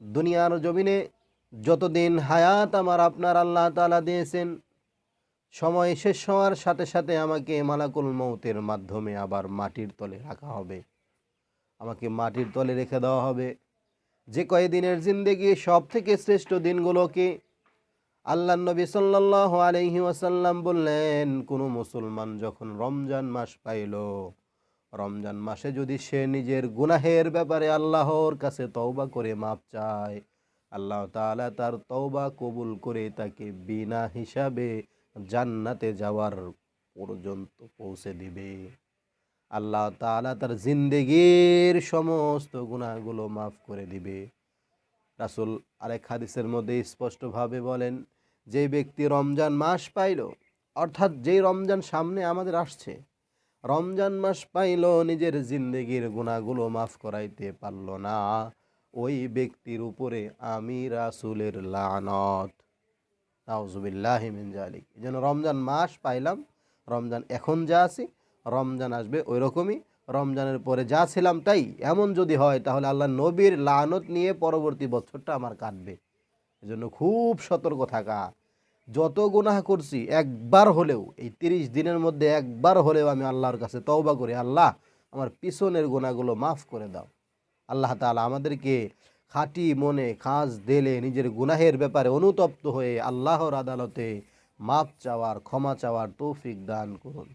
দুনিয়ার জমিনে যতদিন হায়াত আমার আপনার আল্লাহ তাআলা দিয়েছেন, সময় শেষ হওয়ার সাথে সাথে আমাকে মালাকুল মৌতের মাধ্যমে আবার মাটির তলে রাখা হবে। আমাকে মাটির তলে রেখে দেওয়া হবে। যে কয়দিনের জিন্দেগি সব থেকে শ্রেষ্ঠ দিনগুলোকে আল্লাহ নবী সাল্লাহ আলহি ওয়াসাল্লাম বললেন, কোনো মুসলমান যখন রমজান মাস পাইল রমজান মাসে যদি সে নিজের গুনাহের ব্যাপারে আল্লাহর কাছে তওবা করে মাপ চায়, আল্লাহ তাআলা তার তওবা কবুল করে তাকে বিনা হিসাবে জান্নাতে যাওয়ার পর্যন্ত পৌঁছে দিবে। আল্লাহ তাআলা তার জিন্দেগির সমস্ত গুনাহগুলো মাফ করে দিবে। রাসূল আরেক হাদিসের মধ্যে স্পষ্টভাবে বলেন, যে ব্যক্তি রমজান মাস পাইল, অর্থাৎ যেই রমজান সামনে আমাদের আসছে রমজান মাস পাইল, নিজের জিন্দেগির গুণাগুলো মাফ করাইতে পারল না। ওই ব্যক্তির উপরে আমি রাসূলের লানত। নাউজুবিল্লাহ মিন জালিক এই জন্য রমজান মাস পাইলাম, রমজান এখন যা আছি, রমজান আসবে ওই রকমই। রমজানের পরে যা ছিলাম তাই। এমন যদি হয়, তাহলে আল্লাহ নবীর লানত নিয়ে পরবর্তী বছরটা আমার কাটবে। এজন্য খুব সতর্ক থাকা। যত গুনাহ করছি, একবার হলেও, এই তিরিশ দিনের মধ্যে একবার হলেও আমি আল্লাহর কাছে তওবা করি, আল্লাহ, আমার পিছনের গুনাহগুলো মাফ করে দাও। আল্লাহ তালা আমাদেরকে খাঁটি মনে খাস দেলে নিজের গুনাহের ব্যাপারে অনুতপ্ত হয়ে আল্লাহর আদালতে মাফ চাওয়ার, ক্ষমা চাওয়ার তৌফিক দান করুন।